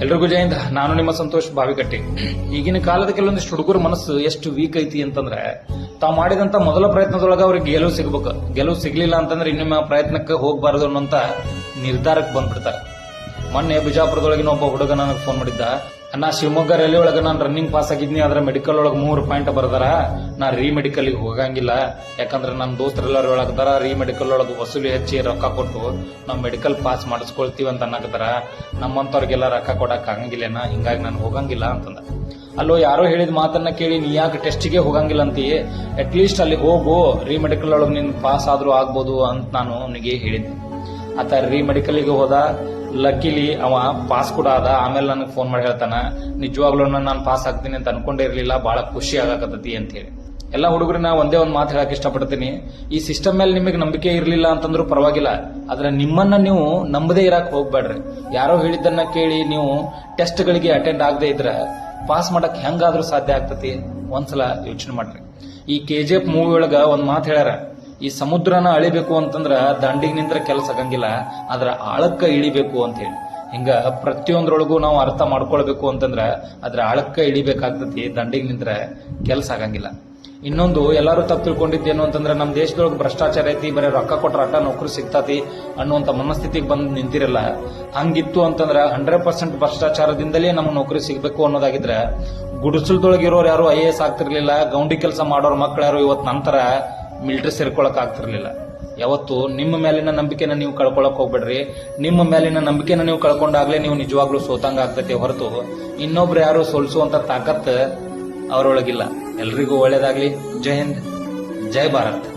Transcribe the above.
ಎಲ್ರಿಗೂ ಜಯಂತ ನಾನು ನಿಮ್ಮ ಸಂತೋಷ್ ಬಾವಿಕಟ್ಟಿ. ಈಗಿನ ಕಾಲದ ಕೆಲವೊಂದಿಷ್ಟು ಹುಡುಗರ ಮನಸ್ಸು ಎಷ್ಟು ವೀಕ್ ಐತಿ ಅಂತಂದ್ರೆ, ತಾವು ಮಾಡಿದಂತ ಮೊದಲ ಪ್ರಯತ್ನದೊಳಗೆ ಅವ್ರಿಗೆ ಗೆಲುವು ಸಿಗ್ಬೇಕು. ಗೆಲುವು ಸಿಗ್ಲಿಲ್ಲ ಅಂತಂದ್ರೆ ಇನ್ನೊಮ್ಮೆ ಪ್ರಯತ್ನಕ್ಕೆ ಹೋಗ್ಬಾರದು ಅನ್ನೋಂತ ನಿರ್ಧಾರಕ್ಕೆ ಬಂದ್ಬಿಡ್ತಾರೆ. ಮೊನ್ನೆ ಬಿಜಾಪುರದೊಳಗಿನ ಒಬ್ಬ ಹುಡುಗ ನನಗೆ ಫೋನ್ ಮಾಡಿದ್ದ ನಾ ಶಿವಮೊಗ್ಗ ರೈಲ್ವೆ ಒಳಗೆ ನಾನು ರನ್ನಿಂಗ್ ಪಾಸ್ ಆಗಿದ್ನಿ, ಆದ್ರೆ ಮೆಡಿಕಲ್ ಒಳಗೆ ಮೂರು ಪಾಯಿಂಟ್ ಬರ್ದಾರ. ನಾ ರೀ ಮೆಡಿಕಲ್ಗೆ ಹೋಗಂಗಿಲ್ಲ. ಯಾಕಂದ್ರೆ ನನ್ನ ದೋಸ್ತರೆಲ್ಲರೂ ಹೇಳಕತ್ತಾರ ರೀ ಮೆಡಿಕಲ್ ಒಳಗೆ ವಸೂಲಿ ಹೆಚ್ಚಿ ರೊಕ್ಕ ಕೊಟ್ಟು ನಾವು ಮೆಡಿಕಲ್ ಪಾಸ್ ಮಾಡಿಸ್ಕೊಳ್ತೀವಿ ಅಂತ ಅನ್ನಕತ್ತಾರ. ನಮ್ಮಂಥವ್ರಿಗೆಲ್ಲ ರೊಕ್ಕ ಕೊಡಕ್ ಆಗಂಗಿಲ್ಲೇನ ಹಿಂಗಾಗಿ ನಾನು ಹೋಗಂಗಿಲ್ಲ ಅಂತಂದ. ಅಲ್ಲೋ, ಯಾರೋ ಹೇಳಿದ ಮಾತನ್ನ ಕೇಳಿ ನೀ ಯಾಕೆ ಟೆಸ್ಟಿಗೆ ಹೋಗಂಗಿಲ್ಲ ಅಂತೀ? ಅಟ್ಲೀಸ್ಟ್ ಅಲ್ಲಿ ಹೋಗು ರೀ ಮೆಡಿಕಲ್ ಒಳಗೆ ನಿನ್ ಪಾಸ್ ಆದ್ರೂ ಆಗ್ಬೋದು ಅಂತ ನಾನು ಅವನಿಗೆ ಹೇಳಿದ್ದೆ ಆತ ರೀ ಮೆಡಿಕಲ್ಗೆ ಹೋದ. ಲಕ್ಕಿಲಿ ಅವ ಪಾಸ್ ಕೂಡ ಅದ ಆಮೇಲೆ ನನಗೆ ಫೋನ್ ಮಾಡಿ ಹೇಳ್ತಾನ, ನಿಜವಾಗ್ಲೂ ನಾನು ಪಾಸ್ ಆಗ್ತೀನಿ ಅಂತ ಅನ್ಕೊಂಡೇ ಇರ್ಲಿಲ್ಲ. ಬಹಳ ಖುಷಿ ಆಗಕತ್ತತಿ ಅಂತ ಹೇಳಿ. ಎಲ್ಲ ಹುಡುಗರನ್ನ ಒಂದೇ ಒಂದು ಮಾತು ಹೇಳಕ್ ಇಷ್ಟಪಡ್ತೀನಿ. ಈ ಸಿಸ್ಟಮ್ ಮೇಲೆ ನಿಮಗೆ ನಂಬಿಕೆ ಇರಲಿಲ್ಲ ಅಂತಂದ್ರು ಪರವಾಗಿಲ್ಲ. ಆದ್ರೆ ನಿಮ್ಮನ್ನ ನೀವು ನಂಬದೇ ಇರಕ್ ಹೋಗ್ಬೇಡ್ರಿ. ಯಾರೋ ಹೇಳಿದ್ದನ್ನ ಕೇಳಿ ನೀವು ಟೆಸ್ಟ್ಗಳಿಗೆ ಅಟೆಂಡ್ ಆಗದೆ ಇದ್ರೆ ಪಾಸ್ ಮಾಡಕ್ ಹೆಂಗಾದ್ರೂ ಸಾಧ್ಯ ಆಗ್ತತಿ. ಒಂದ್ಸಲ ಯೋಚನೆ ಮಾಡ್ರಿ. ಈ ಕೆ ಜಿ ಎಫ್ ಮೂವಿ ಒಳಗ ಒಂದ್ ಮಾತು ಹೇಳ್ಯಾರ ಈ ಸಮುದ್ರನ ಅಳಿಬೇಕು ಅಂತಂದ್ರ ದಂಡಿಗೆ ನಿಂತ್ರ ಕೆಲಸ ಆಗಂಗಿಲ್ಲ ಅದರ ಆಳಕ್ಕ ಇಳಿಬೇಕು ಅಂತ ಹೇಳಿ. ಹಿಂಗ ಪ್ರತಿಯೊಂದ್ರೊಳಗೂ ನಾವು ಅರ್ಥ ಮಾಡ್ಕೊಳ್ಬೇಕು ಅಂತಂದ್ರ ಅದ್ರ ಆಳಕ್ಕ ಇಳಿಬೇಕಾಗ್ತತಿ, ದಂಡಿಗೆ ನಿಂತ್ರ ಕೆಲಸ ಆಗಂಗಿಲ್ಲ. ಇನ್ನೊಂದು, ಎಲ್ಲರೂ ತಪ್ಪು ತಿಳ್ಕೊಂಡಿದ್ದೇನು ಅಂತಂದ್ರೆ ನಮ್ಮ ದೇಶದೊಳಗೆ ಭ್ರಷ್ಟಾಚಾರ ಐತಿ, ಬರೀ ರೊಕ್ಕ ಕೊಟ್ಟರೆ ಅಟ್ಟ ನೌಕರಿ ಸಿಗ್ತಾತಿ ಅನ್ನುವಂತ ಮನಸ್ಥಿತಿಗೆ ಬಂದು ನಿಂತಿರಲ್ಲ. ಹಂಗಿತ್ತು ಅಂತಂದ್ರೆ ಹಂಡ್ರೆಡ್ ಪರ್ಸೆಂಟ್ ಭ್ರಷ್ಟಾಚಾರದಿಂದಲೇ ನಮ್ಗೆ ನೌಕರಿ ಸಿಗಬೇಕು ಅನ್ನೋದಾಗಿದ್ರೆ ಗುಡಿಸಲ್ದೊಳಗಿರೋರು ಯಾರು ಐ ಎ ಎಸ್ ಆಗ್ತಿರ್ಲಿಲ್ಲ, ಗೌಂಡಿ ಕೆಲಸ ಮಾಡೋರು ಮಕ್ಳು ಯಾರು ಇವತ್ತು ನಂತರ ಮಿಲಿಟರಿ ಸೇರ್ಕೊಳಕ್ ಆಗ್ತಿರ್ಲಿಲ್ಲ. ಯಾವತ್ತು ನಿಮ್ಮ ಮೇಲಿನ ನಂಬಿಕೆನ ನೀವು ಕಳ್ಕೊಳಕ್ ಹೋಗ್ಬೇಡ್ರಿ. ನಿಮ್ಮ ಮೇಲಿನ ನಂಬಿಕೆನ ನೀವು ಕಳ್ಕೊಂಡಾಗ್ಲೇ ನೀವು ನಿಜವಾಗ್ಲೂ ಸೋತಂಗ ಆಗ್ತೈತಿ ಹೊರತು ಇನ್ನೊಬ್ರು ಯಾರು ಸೋಲ್ಸುವಂತ ತಾಕತ್ ಅವರೊಳಗಿಲ್ಲ. ಎಲ್ರಿಗೂ ಒಳ್ಳೇದಾಗ್ಲಿ. ಜೈ ಹಿಂದ್. ಜೈ ಭಾರತ್.